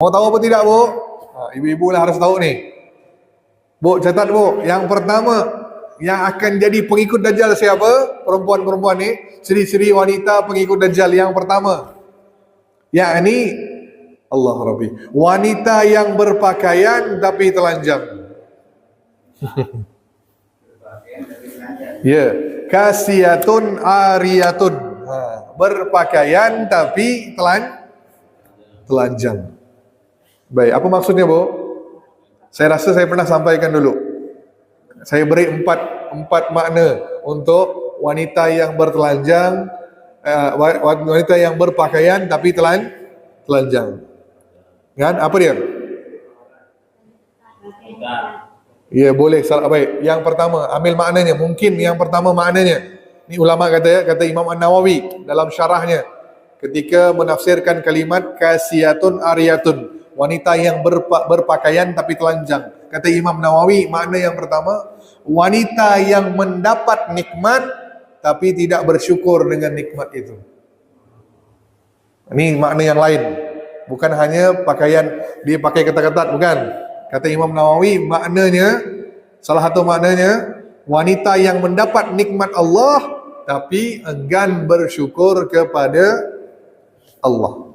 Mau tahu apa tidak, Bu? Ha, ibu-ibu lah harus tahu ni. Bu, catat Bu. Yang pertama, yang akan jadi pengikut Dajjal siapa? Perempuan-perempuan ni. Seri-seri wanita pengikut Dajjal yang pertama. Yang ini, Allah Rabbi. Wanita yang berpakaian tapi telanjang. Ya, kasiyatun ariyatun. Ha, berpakaian tapi telan telanjang. Baik, apa maksudnya, Bu? Saya rasa saya pernah sampaikan dulu. Saya beri empat empat makna untuk wanita yang bertelanjang, uh, wanita yang berpakaian tapi telan telanjang. Kan? Apa dia? Ya boleh salah baik. Yang pertama ambil maknanya. Mungkin yang pertama maknanya. Ini ulama kata ya, kata Imam An-Nawawi dalam syarahnya ketika menafsirkan kalimat kasiyatun ariyatun wanita yang berpa, berpakaian tapi telanjang. Kata Imam Nawawi makna yang pertama wanita yang mendapat nikmat tapi tidak bersyukur dengan nikmat itu. Ini makna yang lain. Bukan hanya pakaian dia pakai ketat-ketat bukan. Kata Imam Nawawi maknanya salah satu maknanya wanita yang mendapat nikmat Allah tapi enggan bersyukur kepada Allah.